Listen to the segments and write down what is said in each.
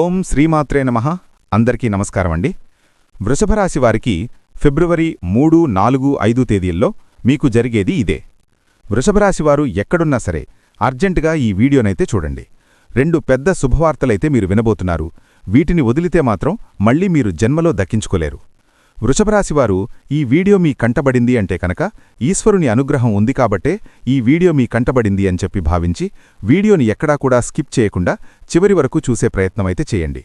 ఓం శ్రీమాత్రే నమ. అందరికీ నమస్కారం అండి వృషభరాశి వారికి ఫిబ్రవరి మూడు నాలుగు ఐదు తేదీల్లో మీకు జరిగేది ఇదే. వృషభరాశి వారు ఎక్కడున్నా సరే అర్జెంటుగా ఈ వీడియోనైతే చూడండి. రెండు పెద్ద శుభవార్తలైతే మీరు వినబోతున్నారు. వీటిని వదిలితే మాత్రం మళ్ళీ మీరు జన్మలో దక్కించుకోలేరు. వృషభరాశివారు ఈ వీడియో మీ కంటబడింది అంటే కనుక ఈశ్వరుని అనుగ్రహం ఉంది కాబట్టే ఈ వీడియో మీ కంటబడింది అని చెప్పి భావించి వీడియోని ఎక్కడా కూడా స్కిప్ చేయకుండా చివరి వరకు చూసే ప్రయత్నమైతే చేయండి.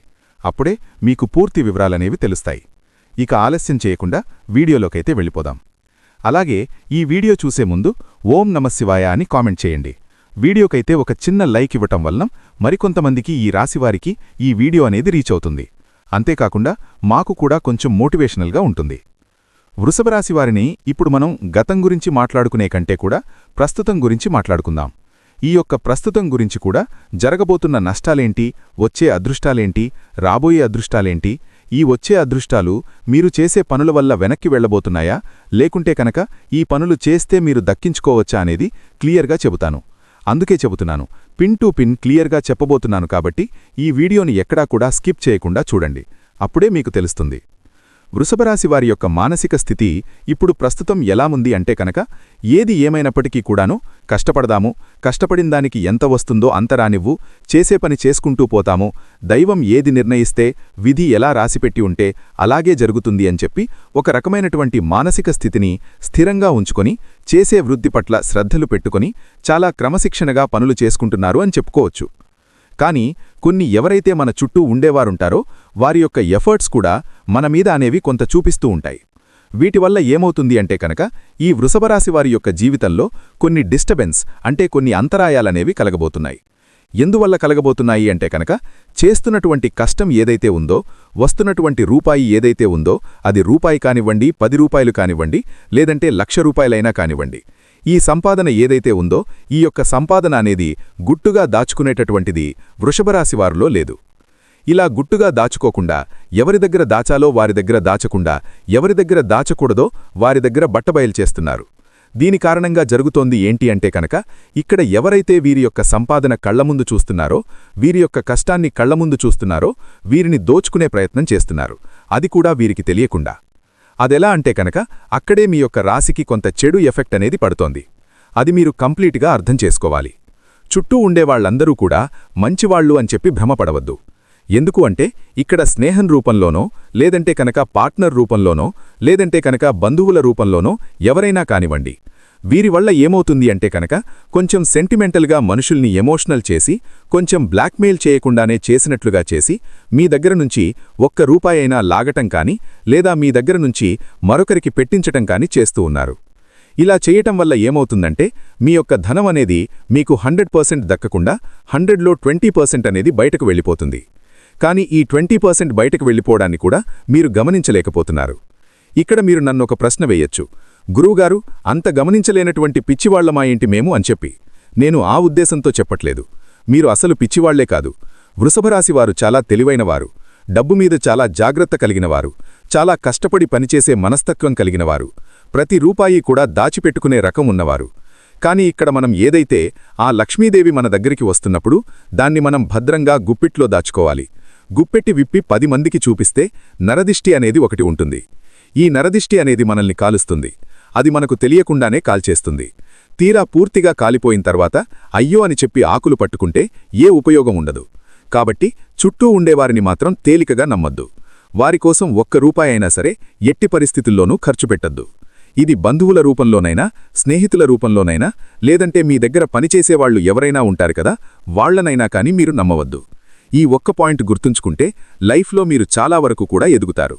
అప్పుడే మీకు పూర్తి వివరాలనేవి తెలుస్తాయి. ఇక ఆలస్యం చేయకుండా వీడియోలోకైతే వెళ్ళిపోదాం. అలాగే ఈ వీడియో చూసే ముందు ఓం నమశివాయ అని కామెంట్ చేయండి. వీడియోకైతే ఒక చిన్న లైక్ ఇవ్వటం వలన మరికొంతమందికి ఈ రాశివారికి ఈ వీడియో అనేది రీచ్ అవుతుంది. అంతేకాకుండా మాకు కూడా కొంచెం మోటివేషనల్గా ఉంటుంది. వృషభరాశి వారిని ఇప్పుడు మనం గతం గురించి మాట్లాడుకునే కంటే కూడా ప్రస్తుతం గురించి మాట్లాడుకుందాం. ఈ యొక్క ప్రస్తుతం గురించి కూడా జరగబోతున్న నష్టాలేంటి వచ్చే అదృష్టాలేంటి రాబోయే అదృష్టాలేంటి ఈ వచ్చే అదృష్టాలు మీరు చేసే పనుల వల్ల వెనక్కి వెళ్ళబోతున్నాయా లేకుంటే కనుక ఈ పనులు చేస్తే మీరు దక్కించుకోవచ్చా అనేది క్లియర్గా చెబుతాను. అందుకే చెబుతున్నాను పిన్ టు పిన్ క్లియర్గా చెప్పబోతున్నాను కాబట్టి ఈ వీడియోని ఎక్కడా కూడా స్కిప్ చేయకుండా చూడండి. అప్పుడే మీకు తెలుస్తుంది. వృషభరాశి వారి యొక్క మానసిక స్థితి ఇప్పుడు ప్రస్తుతం ఎలా ఉంది అంటే కనుక ఏది ఏమైనప్పటికీ కూడాను కష్టపడదాము కష్టపడిన దానికి ఎంత వస్తుందో అంతరానివ్వు చేసే పని చేసుకుంటూ పోతాము దైవం ఏది నిర్ణయిస్తే విధి ఎలా రాసిపెట్టి ఉంటే అలాగే జరుగుతుంది అని చెప్పి ఒక రకమైనటువంటి మానసిక స్థితిని స్థిరంగా ఉంచుకొని చేసే వృద్ధి పట్ల శ్రద్ధలు పెట్టుకొని చాలా క్రమశిక్షణగా పనులు చేసుకుంటున్నారు అని చెప్పుకోవచ్చు. కానీ కొన్ని ఎవరైతే మన చుట్టూ ఉండేవారుంటారో వారి యొక్క ఎఫర్ట్స్ కూడా మన మీద అనేవి కొంత చూపిస్తూ ఉంటాయి. వీటి వల్ల ఏమవుతుంది అంటే కనుక ఈ వృషభరాశి వారి యొక్క జీవితంలో కొన్ని డిస్టర్బెన్స్ అంటే కొన్ని అంతరాయాలనేవి కలగబోతున్నాయి. ఎందువల్ల కలగబోతున్నాయి అంటే కనుక చేస్తున్నటువంటి కష్టం ఏదైతే ఉందో వస్తున్నటువంటి రూపాయి ఏదైతే ఉందో అది రూపాయి కానివ్వండి పది రూపాయలు కానివ్వండి లేదంటే లక్ష రూపాయలైనా కానివ్వండి. ఈ సంపాదన ఏదైతే ఉందో ఈ యొక్క సంపాదన అనేది గుట్టుగా దాచుకునేటటువంటిది వృషభరాశివారిలో లేదు. ఇలా గుట్టుగా దాచుకోకుండా ఎవరి దగ్గర దాచాలో వారి దగ్గర దాచకుండా ఎవరి దగ్గర దాచకూడదో వారి దగ్గర బట్టబయలు చేస్తున్నారు. దీని కారణంగా జరుగుతోంది ఏంటి అంటే కనుక ఇక్కడ ఎవరైతే వీరి యొక్క సంపాదన కళ్ళముందు చూస్తున్నారో వీరి యొక్క కష్టాన్ని కళ్ళముందు చూస్తున్నారో వీరిని దోచుకునే ప్రయత్నం చేస్తున్నారు. అది కూడా వీరికి తెలియకుండా. అదెలా అంటే కనుక అక్కడే మీ యొక్క రాశికి కొంత చెడు ఎఫెక్ట్ అనేది పడుతోంది. అది మీరు కంప్లీట్గా అర్థం చేసుకోవాలి. చుట్టూ ఉండేవాళ్ళందరూ కూడా మంచివాళ్ళు అని చెప్పి భ్రమపడవద్దు. ఎందుకు అంటే ఇక్కడ స్నేహం రూపంలోనో లేదంటే కనుక పార్ట్నర్ రూపంలోనో లేదంటే కనుక బంధువుల రూపంలోనో ఎవరైనా కానివ్వండి. వీరి వల్ల ఏమవుతుంది అంటే కనుక కొంచెం సెంటిమెంటల్గా మనుషుల్ని ఎమోషనల్ చేసి కొంచెం బ్లాక్మెయిల్ చేయకుండానే చేసినట్లుగా చేసి మీ దగ్గర నుంచి ఒక్క రూపాయైనా లాగటం కాని లేదా మీ దగ్గర నుంచి మరొకరికి పెట్టించటం కాని చేస్తూ ఉన్నారు. ఇలా చేయటం వల్ల ఏమవుతుందంటే మీ యొక్క ధనం అనేది మీకు హండ్రెడ్ పర్సెంట్ దక్కకుండా హండ్రెడ్లో ట్వంటీ పర్సెంట్ అనేది బయటకు వెళ్ళిపోతుంది. కానీ ఈ ట్వంటీ పర్సెంట్ బయటకు వెళ్ళిపోవడాన్ని కూడా మీరు గమనించలేకపోతున్నారు. ఇక్కడ మీరు నన్ను ఒక ప్రశ్న వేయొచ్చు. గురువుగారు అంత గమనించలేనటువంటి పిచ్చివాళ్ళమా ఏంటి మేము అని చెప్పి. నేను ఆ ఉద్దేశంతో చెప్పట్లేదు. మీరు అసలు పిచ్చివాళ్ళే కాదు. వృషభరాశివారు చాలా తెలివైనవారు. డబ్బు మీద చాలా జాగ్రత్త కలిగినవారు. చాలా కష్టపడి పనిచేసే మనస్తత్వం కలిగినవారు. ప్రతి రూపాయి కూడా దాచిపెట్టుకునే రకం ఉన్నవారు. కాని ఇక్కడ మనం ఏదైతే ఆ లక్ష్మీదేవి మన దగ్గరికి వస్తున్నప్పుడు దాన్ని మనం భద్రంగా గుప్పిట్లో దాచుకోవాలి. గుప్పెట్టి విప్పి పది మందికి చూపిస్తే నరదిష్టి అనేది ఒకటి ఉంటుంది. ఈ నరదిష్టి అనేది మనల్ని కాలుస్తుంది. అది మనకు తెలియకుండానే కాల్చేస్తుంది. తీరా పూర్తిగా కాలిపోయిన తర్వాత అయ్యో అని చెప్పి ఆకులు పట్టుకుంటే ఏ ఉపయోగం ఉండదు. కాబట్టి చుట్టూ ఉండేవారిని మాత్రం తేలికగా నమ్మద్దు. వారికోసం ఒక్క రూపాయి అయినా సరే ఎట్టి పరిస్థితుల్లోనూ ఖర్చు పెట్టద్దు. ఇది బంధువుల రూపంలోనైనా స్నేహితుల రూపంలోనైనా లేదంటే మీ దగ్గర పనిచేసేవాళ్ళు ఎవరైనా ఉంటారు కదా వాళ్ళనైనా కానీ మీరు నమ్మవద్దు. ఈ ఒక్క పాయింట్ గుర్తుంచుకుంటే లైఫ్లో మీరు చాలా వరకు కూడా ఎదుగుతారు.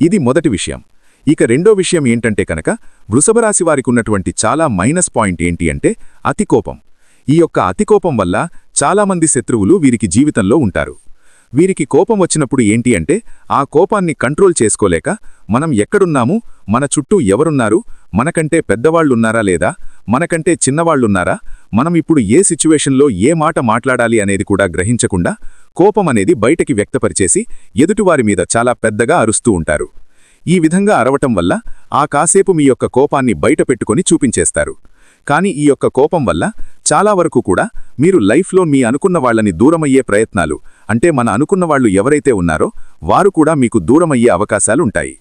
ఇది మొదటి విషయం. ఇక రెండో విషయం ఏంటంటే కనుక వృషభరాశి వారికున్నటువంటి చాలా మైనస్ పాయింట్ ఏంటి అంటే అతికోపం. ఈ యొక్క అతికోపం వల్ల చాలామంది శత్రువులు వీరికి జీవితంలో ఉంటారు. వీరికి కోపం వచ్చినప్పుడు ఏంటి అంటే ఆ కోపాన్ని కంట్రోల్ చేసుకోలేక మనం ఎక్కడున్నాము మన చుట్టూ ఎవరున్నారు మనకంటే పెద్దవాళ్ళున్నారా లేదా మనకంటే చిన్నవాళ్ళున్నారా మనం ఇప్పుడు ఏ సిచ్యువేషన్లో ఏ మాట మాట్లాడాలి అనేది కూడా గ్రహించకుండా కోపం అనేది బయటకి వ్యక్తపరిచేసి ఎదుటివారి మీద చాలా పెద్దగా అరుస్తూ ఉంటారు. ఈ విధంగా అరవటం వల్ల ఆ కాసేపు మీ యొక్క కోపాన్ని బయటపెట్టుకొని చూపించేస్తారు. కానీ ఈ యొక్క కోపం వల్ల చాలా వరకు కూడా మీరు లైఫ్లో మీ అనుకున్న వాళ్ళని దూరమయ్యే ప్రయత్నాలు అంటే మన అనుకున్న వాళ్ళు ఎవరైతే ఉన్నారో వారు కూడా మీకు దూరమయ్యే అవకాశాలుంటాయి.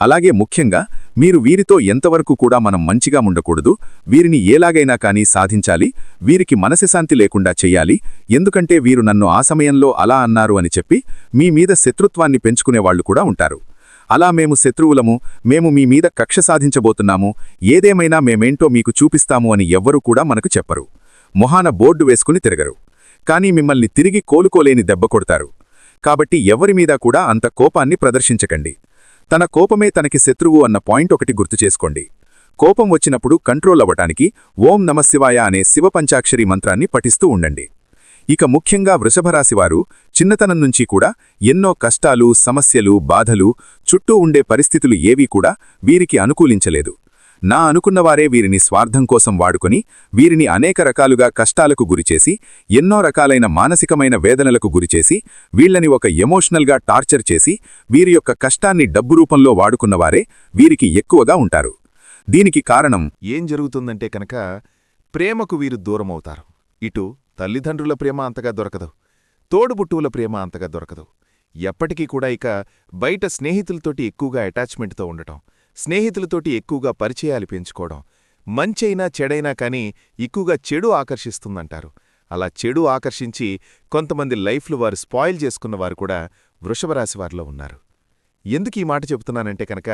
అలాగే ముఖ్యంగా మీరు వీరితో ఎంతవరకు కూడా మనం మంచిగా ఉండకూడదు వీరిని ఏలాగైనా కానీ సాధించాలి వీరికి మనశ్శాంతి లేకుండా చెయ్యాలి ఎందుకంటే వీరు నన్ను ఆ సమయంలో అలా అన్నారు అని చెప్పి మీ మీద శత్రుత్వాన్ని పెంచుకునేవాళ్ళు కూడా ఉంటారు. అలా మేము శత్రువులము మేము మీ మీద కక్ష సాధించబోతున్నాము ఏదేమైనా మేమేంటో మీకు చూపిస్తాము అని ఎవ్వరూ కూడా మనకు చెప్పరు. మొహాన బోర్డు వేసుకుని తిరగరు. కానీ మిమ్మల్ని తిరిగి కోలుకోలేని దెబ్బ కొడతారు. కాబట్టి ఎవరి మీద కూడా అంత కోపాన్ని ప్రదర్శించకండి. తన కోపమే తనకి శత్రువు అన్న పాయింట్ ఒకటి గుర్తు చేసుకోండి. కోపం వచ్చినప్పుడు కంట్రోల్ అవ్వటానికి ఓం నమశివాయ అనే శివపంచాక్షరి మంత్రాన్ని పఠిస్తూ ఉండండి. ఇక ముఖ్యంగా వృషభరాశివారు చిన్నతనం నుంచి కూడా ఎన్నో కష్టాలు సమస్యలు బాధలు చుట్టూ ఉండే పరిస్థితులు ఏవీ కూడా వీరికి అనుకూలించలేదు. నా అనుకున్నవారే వీరిని స్వార్థం కోసం వాడుకొని వీరిని అనేక రకాలుగా కష్టాలకు గురిచేసి ఎన్నో రకాలైన మానసికమైన వేదనలకు గురిచేసి వీళ్ళని ఒక ఎమోషనల్గా టార్చర్ చేసి వీరి యొక్క కష్టాన్ని డబ్బు రూపంలో వాడుకున్నవారే వీరికి ఎక్కువగా ఉంటారు. దీనికి కారణం ఏం జరుగుతుందంటే కనుక ప్రేమకు వీరు దూరమవుతారు. ఇటు తల్లిదండ్రుల ప్రేమ అంతగా దొరకదు. తోడుబుట్టువుల ప్రేమ అంతగా దొరకదు. ఎప్పటికీ కూడా ఇక బయట స్నేహితులతోటి ఎక్కువగా అటాచ్మెంట్తో ఉండటం స్నేహితులతోటి ఎక్కువగా పరిచయాలు పెంచుకోవడం. మంచైనా చెడైనా కానీ ఎక్కువగా చెడు ఆకర్షిస్తుందంటారు. అలా చెడు ఆకర్షించి కొంతమంది లైఫ్లు వారు స్పాయిల్ చేసుకున్నవారు కూడా వృషభరాశివారిలో ఉన్నారు. ఎందుకు ఈ మాట చెబుతున్నానంటే కనుక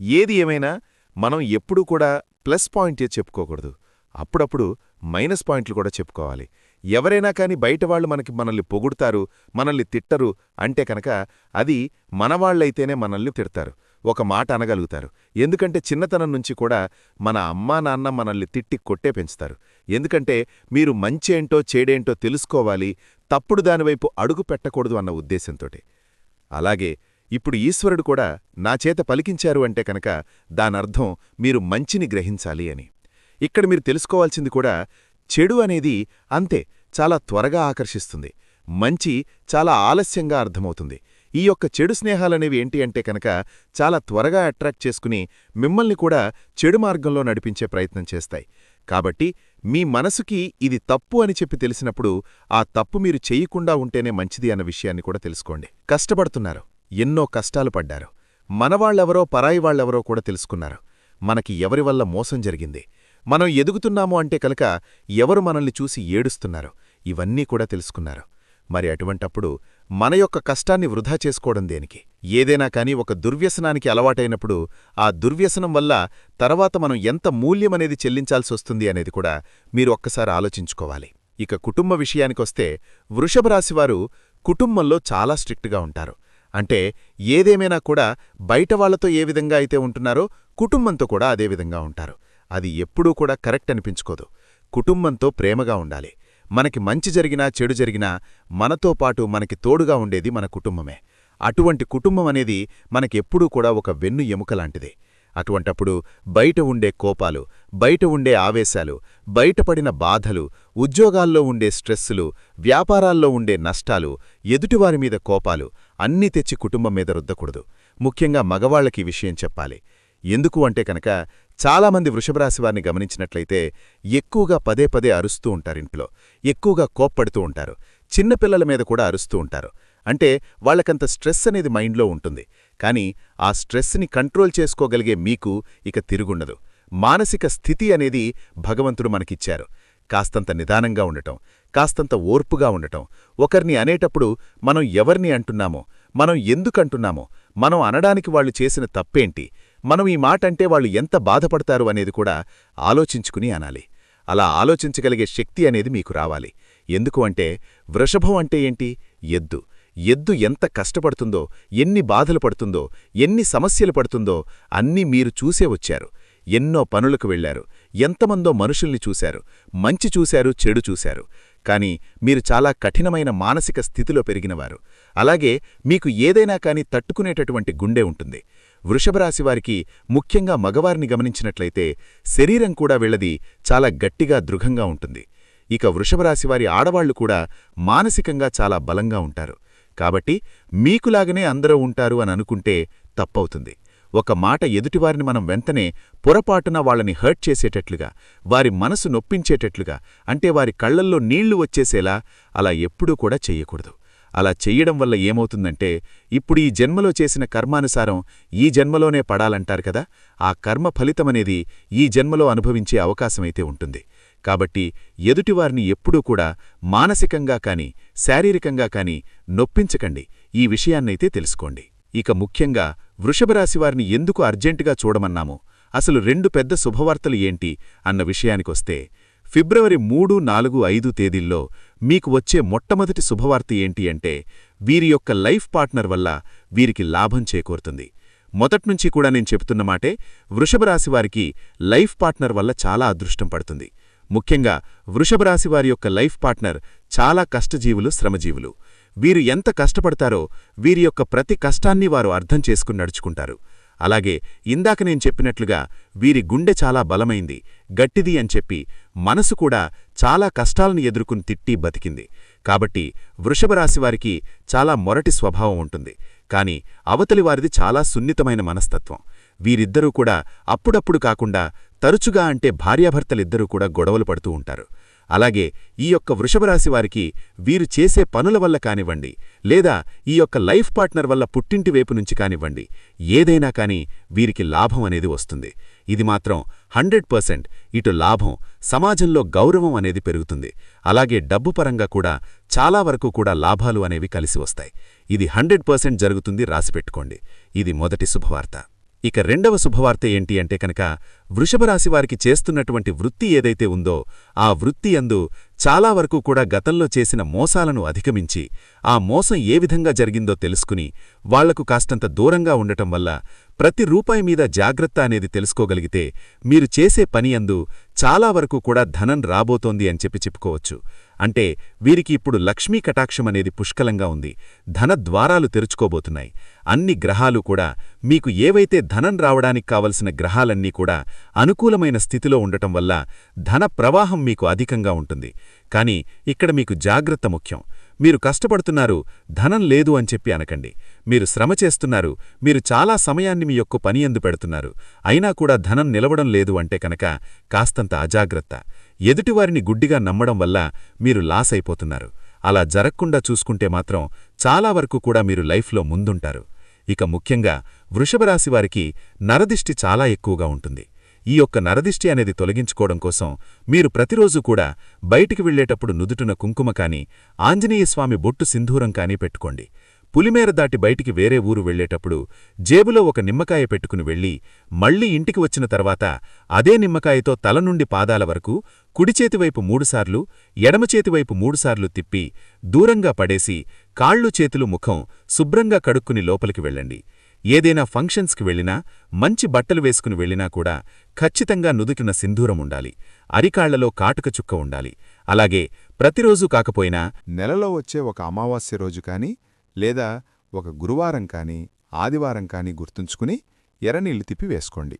ఏది ఏమైనా మనం ఎప్పుడూ కూడా ప్లస్ పాయింటే చెప్పుకోకూడదు. అప్పుడప్పుడు మైనస్ పాయింట్లు కూడా చెప్పుకోవాలి. ఎవరైనా కాని బయటవాళ్ళు మనకి మనల్ని పొగుడుతారు మనల్ని తిట్టరు అంటే కనుక అది మనవాళ్ళైతేనే మనల్ని తిడతారు. ఒక మాట అనగలుగుతారు. ఎందుకంటే చిన్నతనం నుంచి కూడా మన అమ్మా నాన్న మనల్ని తిట్టి కొట్టే పెంచుతారు. ఎందుకంటే మీరు మంచేంటో చేడేంటో తెలుసుకోవాలి తప్పుడు దానివైపు అడుగు పెట్టకూడదు అన్న ఉద్దేశంతోటి. అలాగే ఇప్పుడు ఈశ్వరుడు కూడా నా చేత పలికించారు అంటే కనుక దానర్థం మీరు మంచిని గ్రహించాలి అని. ఇక్కడ మీరు తెలుసుకోవాల్సింది కూడా చెడు అనేది అంతే చాలా త్వరగా ఆకర్షిస్తుంది. మంచి చాలా ఆలస్యంగా అర్థమవుతుంది. ఈ యొక్క చెడు స్నేహాలనేవి ఏంటి అంటే కనుక చాలా త్వరగా అట్రాక్ట్ చేసుకుని మిమ్మల్ని కూడా చెడు మార్గంలో నడిపించే ప్రయత్నం చేస్తాయి. కాబట్టి మీ మనసుకి ఇది తప్పు అని చెప్పి తెలిసినప్పుడు ఆ తప్పు మీరు చేయకుండా ఉంటేనే మంచిది అన్న విషయాన్ని కూడా తెలుసుకోండి. కష్టపడుతున్నారు. ఎన్నో కష్టాలు పడ్డారు. మనవాళ్ళెవరో పరాయి వాళ్ళెవరో కూడా తెలుసుకున్నారు. మనకి ఎవరి వల్ల మోసం జరిగింది? మనం ఎదుగుతున్నాము అంటే కనుక ఎవరు మనల్ని చూసి ఏడుస్తున్నారు? ఇవన్నీ కూడా తెలుసుకున్నారు. మరి అటువంటప్పుడు మన యొక్క కష్టాన్ని వృధా చేసుకోవడం దేనికి? ఏదైనా కాని ఒక దుర్వ్యసనానికి అలవాటైనప్పుడు ఆ దుర్వ్యసనం వల్ల తర్వాత మనం ఎంత మూల్యమనేది చెల్లించాల్సొస్తుంది అనేది కూడా మీరు ఒక్కసారి ఆలోచించుకోవాలి. ఇక కుటుంబ విషయానికొస్తే వృషభరాశివారు కుటుంబంలో చాలా స్ట్రిక్ట్గా ఉంటారు. అంటే ఏదేమైనా కూడా బయటవాళ్ళతో ఏ విధంగా అయితే ఉంటున్నారో కుటుంబంతో కూడా అదే విధంగా ఉంటారు. అది ఎప్పుడూ కూడా కరెక్ట్ అనిపించుకోదు. కుటుంబంతో ప్రేమగా ఉండాలి. మనకి మంచి జరిగినా చెడు జరిగినా మనతో పాటు మనకి తోడుగా ఉండేది మన కుటుంబమే. అటువంటి కుటుంబం అనేది మనకెప్పుడూ కూడా ఒక వెన్ను ఎముక లాంటిది. అటువంటప్పుడు బయట ఉండే కోపాలు బయట ఉండే ఆవేశాలు బయటపడిన బాధలు ఉద్యోగాల్లో ఉండే స్ట్రెస్సులు వ్యాపారాల్లో ఉండే నష్టాలు ఎదుటివారి మీద కోపాలు అన్నీ తెచ్చి కుటుంబం మీద రుద్దకూడదు. ముఖ్యంగా మగవాళ్ళకి విషయం చెప్పాలి. ఎందుకు అంటే కనుక చాలామంది వృషభరాశివారిని గమనించినట్లయితే ఎక్కువగా పదే పదే అరుస్తూ ఉంటారింట్లో ఎక్కువగా కోప్పడుతూ ఉంటారు. చిన్నపిల్లల మీద కూడా అరుస్తూ ఉంటారు. అంటే వాళ్ళకంత స్ట్రెస్ అనేది మైండ్లో ఉంటుంది. కానీ ఆ స్ట్రెస్ని కంట్రోల్ చేసుకోగలిగే మీకు ఇక తిరుగుండదు. మానసిక స్థితి అనేది భగవంతుడు మనకిచ్చారు. కాస్తంత నిదానంగా ఉండటం కాస్తంత ఓర్పుగా ఉండటం ఒకరిని అనేటప్పుడు మనం ఎవరిని అంటున్నామో మనం ఎందుకంటున్నామో మనం అనడానికి వాళ్ళు చేసిన తప్పేంటి మనం ఈ మాట అంటే వాళ్ళు ఎంత బాధపడతారు అనేది కూడా ఆలోచించుకుని అనాలి. అలా ఆలోచించగలిగే శక్తి అనేది మీకు రావాలి. ఎందుకు అంటే వృషభం అంటే ఏంటి? ఎద్దు. ఎద్దు ఎంత కష్టపడుతుందో ఎన్ని బాధలు పడుతుందో ఎన్ని సమస్యలు పడుతుందో అన్నీ మీరు చూసే వచ్చారు. ఎన్నో పనులకు వెళ్ళారు ఎంతమందో మనుషుల్ని చూశారు. మంచి చూశారు చెడు చూశారు. కాని మీరు చాలా కఠినమైన మానసిక స్థితిలో పెరిగినవారు. అలాగే మీకు ఏదైనా కానీ తట్టుకునేటటువంటి గుండె ఉంటుంది. వృషభరాశివారికి ముఖ్యంగా మగవారిని గమనించినట్లయితే శరీరం కూడా వీళ్ళది చాలా గట్టిగా దృఢంగా ఉంటుంది. ఇక వృషభరాశివారి ఆడవాళ్ళు కూడా మానసికంగా చాలా బలంగా ఉంటారు. కాబట్టి మీకులాగనే అందరూ ఉంటారు అని అనుకుంటే తప్పవుతుంది. ఒక మాట ఎదుటివారిని మనం వెంటనే పొరపాటున వాళ్ళని హర్ట్ చేసేటట్లుగా వారి మనసు నొప్పించేటట్లుగా అంటే వారి కళ్ళల్లో నీళ్ళు వచ్చేసేలా అలా ఎప్పుడూ కూడా చెయ్యకూడదు అలా చెయ్యడం వల్ల ఏమవుతుందంటే ఇప్పుడు ఈ జన్మలో చేసిన కర్మానుసారం ఈ జన్మలోనే పడాలంటారు కదా ఆ కర్మ ఫలితమనేది ఈ జన్మలో అనుభవించే అవకాశమైతే ఉంటుంది. కాబట్టి ఎదుటివారిని ఎప్పుడూ కూడా మానసికంగా కాని శారీరకంగా కాని నొప్పించకండి. ఈ విషయాన్నైతే తెలుసుకోండి. ఇక ముఖ్యంగా వృషభరాశివారిని ఎందుకు అర్జెంటుగా చూడమన్నాము? అసలు రెండు పెద్ద శుభవార్తలు ఏంటి? అన్న విషయానికొస్తే ఫిబ్రవరి మూడు నాలుగు ఐదు తేదీల్లో మీకు వచ్చే మొట్టమొదటి శుభవార్త ఏంటి అంటే వీరి యొక్క లైఫ్ పార్ట్నర్ వల్ల వీరికి లాభం చేకూరుతుంది. మొదట్నుంచి కూడా నేను చెప్తున్నమాటే వృషభరాశివారికి లైఫ్ పార్ట్నర్ వల్ల చాలా అదృష్టం పడుతుంది. ముఖ్యంగా వృషభరాశివారి యొక్క లైఫ్ పార్ట్నర్ చాలా కష్టజీవులు శ్రమజీవులు. వీరు ఎంత కష్టపడతారో వీరి యొక్క ప్రతి కష్టాన్ని వారు అర్థం చేసుకుని నడుచుకుంటారు. అలాగే ఇందాక నేను చెప్పినట్లుగా వీరి గుండె చాలా బలమైంది గట్టిది అని చెప్పి మనసు కూడా చాలా కష్టాలను ఎదుర్కొని తిట్టి బతికింది. కాబట్టి వృషభరాశివారికి చాలా మొరటి స్వభావం ఉంటుంది. కాని అవతలి వారిది చాలా సున్నితమైన మనస్తత్వం. వీరిద్దరూ కూడా అప్పుడప్పుడు కాకుండా తరచుగా అంటే భార్యాభర్తలిద్దరూ కూడా గొడవలు పడుతూ ఉంటారు. అలాగే ఈ యొక్క వృషభరాశి వారికి వీరు చేసే పనుల వల్ల కానివ్వండి లేదా ఈ యొక్క లైఫ్ పార్ట్నర్ వల్ల పుట్టింటి వైపు నుంచి కానివ్వండి ఏదైనా కాని వీరికి లాభం అనేది వస్తుంది. ఇది మాత్రం హండ్రెడ్ పర్సెంట్ ఇటు లాభం సమాజంలో గౌరవం అనేది పెరుగుతుంది. అలాగే డబ్బు పరంగా కూడా చాలా వరకు కూడా లాభాలు అనేవి కలిసి వస్తాయి. ఇది హండ్రెడ్ పర్సెంట్ జరుగుతుంది రాసిపెట్టుకోండి ఇది మొదటి శుభవార్త. ఇక రెండవ శుభవార్త ఏంటి అంటే కనుక వృషభరాశివారికి చేస్తున్నటువంటి వృత్తి ఏదైతే ఉందో ఆ వృత్తి అందు చాలా వరకు కూడా గతంలో చేసిన మోసాలను అధిగమించి ఆ మోసం ఏ విధంగా జరిగిందో తెలుసుకుని వాళ్ళకు కాస్తంత దూరంగా ఉండటం వల్ల ప్రతి రూపాయి మీద జాగ్రత్త అనేది తెలుసుకోగలిగితే మీరు చేసే పని అందు చాలా వరకు కూడా ధనం రాబోతోంది అని చెప్పి చెప్పుకోవచ్చు. అంటే వీరికి ఇప్పుడు లక్ష్మీ కటాక్షం అనేది పుష్కలంగా ఉంది. ధన ద్వారాలు తెరుచుకోబోతున్నాయి. అన్ని గ్రహాలు కూడా మీకు ఏవైతే ధనం రావడానికి కావలసిన గ్రహాలన్నీ కూడా అనుకూలమైన స్థితిలో ఉండటం వల్ల ధన ప్రవాహం మీకు అధికంగా ఉంటుంది. కాని ఇక్కడ మీకు జాగ్రత్త ముఖ్యం. మీరు కష్టపడుతున్నారు ధనం లేదు అని చెప్పి అనకండి. మీరు శ్రమ చేస్తున్నారు మీరు చాలా సమయాన్ని మీ యొక్క పని ఎందు పెడుతున్నారు. అయినా కూడా ధనం నిలవడం లేదు అంటే కనుక కాస్తంత అజాగ్రత్త. ఎదుటివారిని గుడ్డిగా నమ్మడం వల్ల మీరు లాస్ అయిపోతున్నారు. అలా జరగకుండా చూసుకుంటే మాత్రం చాలా వరకు కూడా మీరు లైఫ్లో ముందుంటారు. ఇక ముఖ్యంగా వృషభరాశివారికి నరదిష్టి చాలా ఎక్కువగా ఉంటుంది. ఈ యొక్క నరదిష్టి అనేది తొలగించుకోవడం కోసం మీరు ప్రతిరోజు కూడా బయటికి వెళ్ళేటప్పుడు నుదుటున కుంకుమ కాని ఆంజనేయస్వామి బొట్టు సింధూరం కాని పెట్టుకోండి. పులిమేర దాటి బయటికి వేరే ఊరు వెళ్ళేటప్పుడు జేబులో ఒక నిమ్మకాయ పెట్టుకుని వెళ్ళి మళ్ళీ ఇంటికి వచ్చిన తర్వాత అదే నిమ్మకాయతో తల నుండి పాదాల వరకు కుడిచేతివైపు మూడుసార్లు ఎడమచేతివైపు మూడుసార్లు తిప్పి దూరంగా పడేసి కాళ్ళు చేతులు ముఖం శుభ్రంగా కడుక్కుని లోపలికి వెళ్ళండి. ఏదైనా ఫంక్షన్స్కి వెళ్ళినా మంచి బట్టలు వేసుకుని వెళ్ళినా కూడా ఖచ్చితంగా నుదుటిన సింధూరం ఉండాలి. అరికాళ్ళలో కాటుక చుక్క ఉండాలి. అలాగే ప్రతిరోజూ కాకపోయినా నెలలో వచ్చే ఒక అమావాస్య రోజు కాని లేదా ఒక గురువారం కాని ఆదివారం కాని గుర్తుంచుకుని ఎర్రనీళ్ళు తిప్పి వేసుకోండి.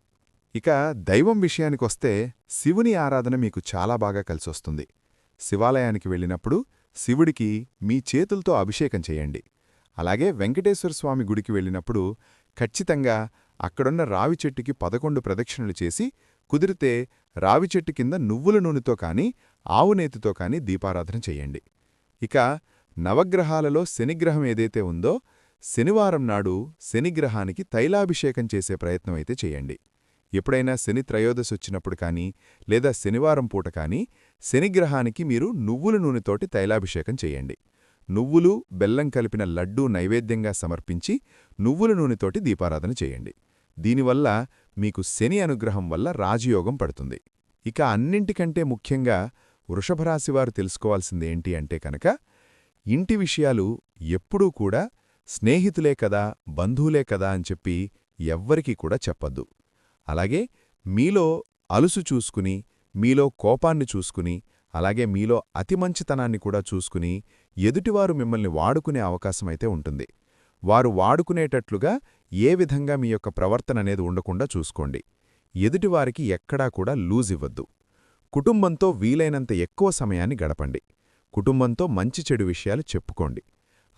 ఇక దైవం విషయానికొస్తే శివుని ఆరాధన మీకు చాలా బాగా కలిసొస్తుంది. శివాలయానికి వెళ్ళినప్పుడు శివుడికి మీ చేతులతో అభిషేకం చేయండి. అలాగే వెంకటేశ్వర స్వామి గుడికి వెళ్ళినప్పుడు ఖచ్చితంగా అక్కడున్న రావి చెట్టుకి పదకొండు ప్రదక్షిణలు చేసి కుదిరితే రావి చెట్టు కింద నువ్వుల నూనెతో కాని ఆవునేతితో కాని దీపారాధన చెయ్యండి ఇక నవగ్రహాలలో శనిగ్రహం ఏదైతే ఉందో శనివారం నాడు శనిగ్రహానికి తైలాభిషేకం చేసే ప్రయత్నం అయితే చేయండి. ఎప్పుడైనా శని త్రయోదశొచ్చినప్పుడు కానీ లేదా శనివారం పూట కానీ శనిగ్రహానికి మీరు నువ్వుల నూనెతోటి తైలాభిషేకం చేయండి. నువ్వులు బెల్లం కలిపిన లడ్డూ నైవేద్యంగా సమర్పించి నువ్వుల నూనెతోటి దీపారాధన చేయండి. దీనివల్ల మీకు శని అనుగ్రహం వల్ల రాజయోగం పడుతుంది. ఇక అన్నింటికంటే ముఖ్యంగా వృషభరాశివారు తెలుసుకోవాల్సిందేంటి అంటే కనుక ఇంటి విషయాలు ఎప్పుడూ కూడా స్నేహితులే కదా బంధువులే కదా అని చెప్పి ఎవ్వరికీ కూడా చెప్పద్దు. అలాగే మీలో అలుసు చూసుకుని మీలో కోపాన్ని చూసుకుని అలాగే మీలో అతి మంచితనాన్ని కూడా చూసుకుని ఎదుటివారు మిమ్మల్ని వాడుకునే అవకాశమైతే ఉంటుంది. వారు వాడుకునేటట్లుగా ఏ విధంగా మీ యొక్క ప్రవర్తన అనేది ఉండకుండా చూసుకోండి. ఎదుటివారికి ఎక్కడా కూడా లూజ్ ఇవ్వద్దు. కుటుంబంతో వీలైనంత ఎక్కువ సమయాన్ని గడపండి. కుటుంబంతో మంచి చెడు విషయాలు చెప్పుకోండి.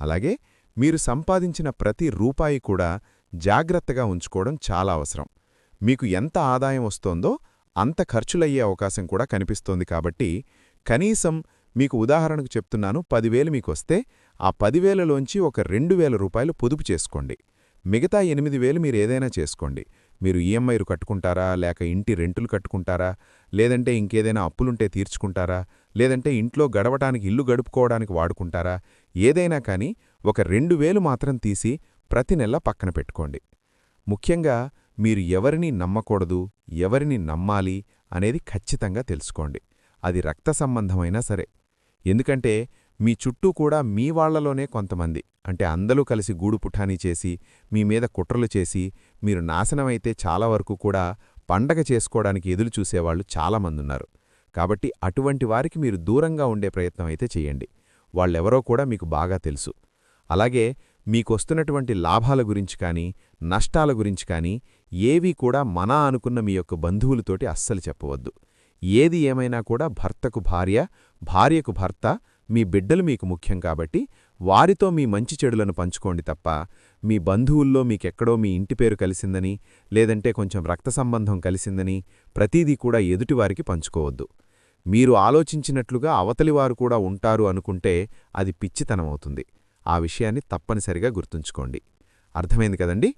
అలాగే మీరు సంపాదించిన ప్రతి రూపాయి కూడా జాగ్రత్తగా ఉంచుకోవడం చాలా అవసరం. మీకు ఎంత ఆదాయం వస్తోందో అంత ఖర్చులయ్యే అవకాశం కూడా కనిపిస్తోంది కాబట్టి కనీసం మీకు ఉదాహరణకు చెప్తున్నాను పదివేలు మీకొస్తే ఆ పదివేలలోంచి ఒక రెండు వేల రూపాయలు పొదుపు చేసుకోండి. మిగతా ఎనిమిది వేలు మీరు ఏదైనా చేసుకోండి. మీరు ఈఎంఐలు కట్టుకుంటారా? లేక ఇంటి రెంటులు కట్టుకుంటారా? లేదంటే ఇంకేదైనా అప్పులుంటే తీర్చుకుంటారా? లేదంటే ఇంట్లో గడవటానికి ఇల్లు గడుపుకోవడానికి వాడుకుంటారా? ఏదైనా కానీ ఒక రెండు వేలు మాత్రం తీసి ప్రతి నెల పక్కన పెట్టుకోండి. ముఖ్యంగా మీరు ఎవరిని నమ్మకూడదు ఎవరిని నమ్మాలి అనేది ఖచ్చితంగా తెలుసుకోండి. అది రక్త సంబంధమైనా సరే. ఎందుకంటే మీ చుట్టూ కూడా మీ వాళ్ళలోనే కొంతమంది. అంటే అందరూ కలిసి గూడు పుఠానీ చేసి మీ మీద కుట్రలు చేసి మీరు నాశనమైతే చాలా వరకు కూడా పండగ చేసుకోవడానికి ఎదురు చూసేవాళ్ళు చాలామందున్నారు కాబట్టి అటువంటి వారికి మీరు దూరంగా ఉండే ప్రయత్నం అయితే చెయ్యండి వాళ్ళెవరో కూడా మీకు బాగా తెలుసు. అలాగే మీకొస్తున్నటువంటి లాభాల గురించి కానీ నష్టాల గురించి కానీ ఏవీ కూడా మనా అనుకున్న మీ యొక్క బంధువులతోటి అస్సలు చెప్పవద్దు. ఏది ఏమైనా కూడా భర్తకు భార్య భార్యకు భర్త మీ బిడ్డలు మీకు ముఖ్యం కాబట్టి వారితో మీ మంచి చెడులను పంచుకోండి తప్ప మీ బంధువుల్లో మీకెక్కడో మీ ఇంటి పేరు కలిసిందని లేదంటే కొంచెం రక్త సంబంధం కలిసిందని ప్రతీదీ కూడా ఎదుటివారికి పంచుకోవద్దు. మీరు ఆలోచించినట్లుగా అవతలివారు కూడా ఉంటారు అనుకుంటే అది పిచ్చితనమవుతుంది. ఆ విషయాన్ని తప్పనిసరిగా గుర్తుంచుకోండి. అర్థమైంది కదండి?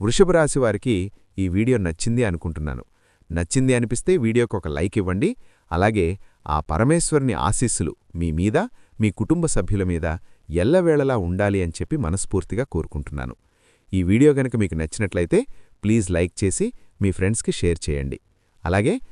వృషభరాశి వారికి ఈ వీడియో నచ్చింది అనుకుంటున్నాను. నచ్చింది అనిపిస్తే వీడియోకు ఒక లైక్ ఇవ్వండి. అలాగే ఆ పరమేశ్వరుని ఆశీస్సులు మీ మీద మీ కుటుంబ సభ్యుల మీద ఎల్లవేళలా ఉండాలి అని చెప్పి మనస్ఫూర్తిగా కోరుకుంటున్నాను. ఈ వీడియో గనక మీకు నచ్చినట్లయితే ప్లీజ్ లైక్ చేసి మీ ఫ్రెండ్స్కి షేర్ చేయండి. అలాగే